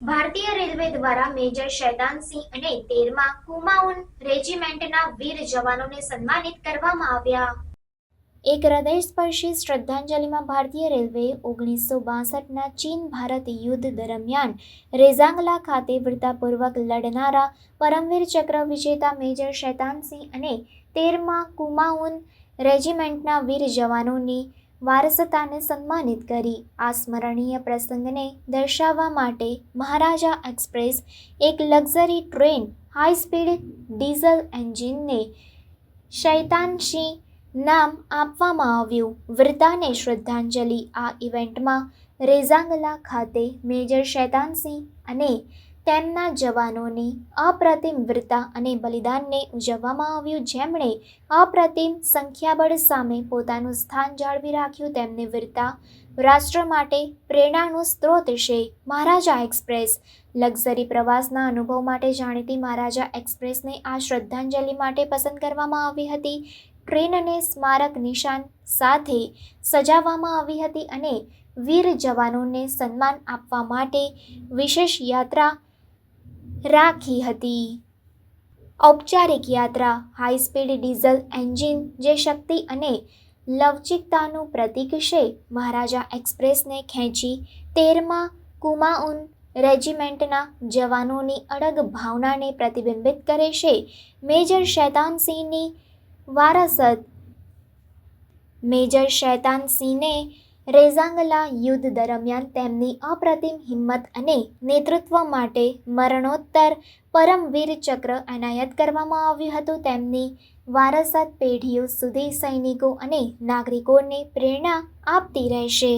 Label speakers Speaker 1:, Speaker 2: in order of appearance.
Speaker 1: ભારતીય રેલવે દ્વારા મેજર શૈતાનસિંહ અને તેરમા કુમાઉન રેજિમેન્ટના વીર જવાનોને સન્માનિત કરવામાં આવ્યા. એક હૃદયસ્પર્શી શ્રદ્ધાંજલિમાં ભારતીય રેલવેએ ઓગણીસો બાસઠના ચીન ભારત યુદ્ધ દરમિયાન રેઝાંગલા ખાતે વીરતાપૂર્વક લડનારા પરમવીર ચક્ર વિજેતા મેજર શૈતાનસિંહ અને તેરમા કુમાઉન રેજિમેન્ટના વીર જવાનોની વારસતાને સન્માનિત કરી. આ સ્મરણીય પ્રસંગને દર્શાવવા માટે મહારાજા એક્સપ્રેસ એક luxury train high speed diesel એન્જિનને શૈતાનશી નામ આપવામાં આવ્યું. વૃદ્ધાને શ્રદ્ધાંજલિ. આ ઇવેન્ટમાં રેઝાંગલા ખાતે મેજર શૈતાનસિંહ અને તેમના જવાનોની અપ્રતિમ વીરતા અને બલિદાનને ઉજવવામાં આવ્યું. જેમણે અપ્રતિમ સંખ્યાબળ સામે પોતાનું સ્થાન જાળવી રાખ્યું, તેમની વીરતા રાષ્ટ્ર માટે પ્રેરણાનું સ્ત્રોત છે. મહારાજા એક્સપ્રેસ લક્ઝરી પ્રવાસના અનુભવ માટે જાણીતી મહારાજા એક્સપ્રેસને આ શ્રદ્ધાંજલિ માટે પસંદ કરવામાં આવી હતી. ટ્રેનને સ્મારક નિશાન સાથે સજાવવામાં આવી હતી અને વીર જવાનોને સન્માન આપવા માટે વિશેષ યાત્રા રાખી હતી. ઔપચારિક યાત્રા હાઈ સ્પીડ ડીઝલ એન્જિન જે શક્તિ અને લવચિકતાનું પ્રતીક છે, મહારાજા એક્સપ્રેસને ખેંચી તેરમા કુમાઉન રેજિમેન્ટના જવાનોની અડગ ભાવનાને પ્રતિબિંબિત કરે છે. મેજર શૈતાનસિંહની વારસત. મેજર શૈતાનસિંહને રેઝાંગલા યુદ્ધ દરમિયાન તેમની અપ્રતિમ હિંમત અને નેતૃત્વ માટે મરણોત્તર પરમવીર ચક્ર એનાયત કરવામાં આવ્યું હતું. તેમની વારસત પેઢીઓ સુધી સૈનિકો અને નાગરિકોને પ્રેરણા આપતી રહેશે.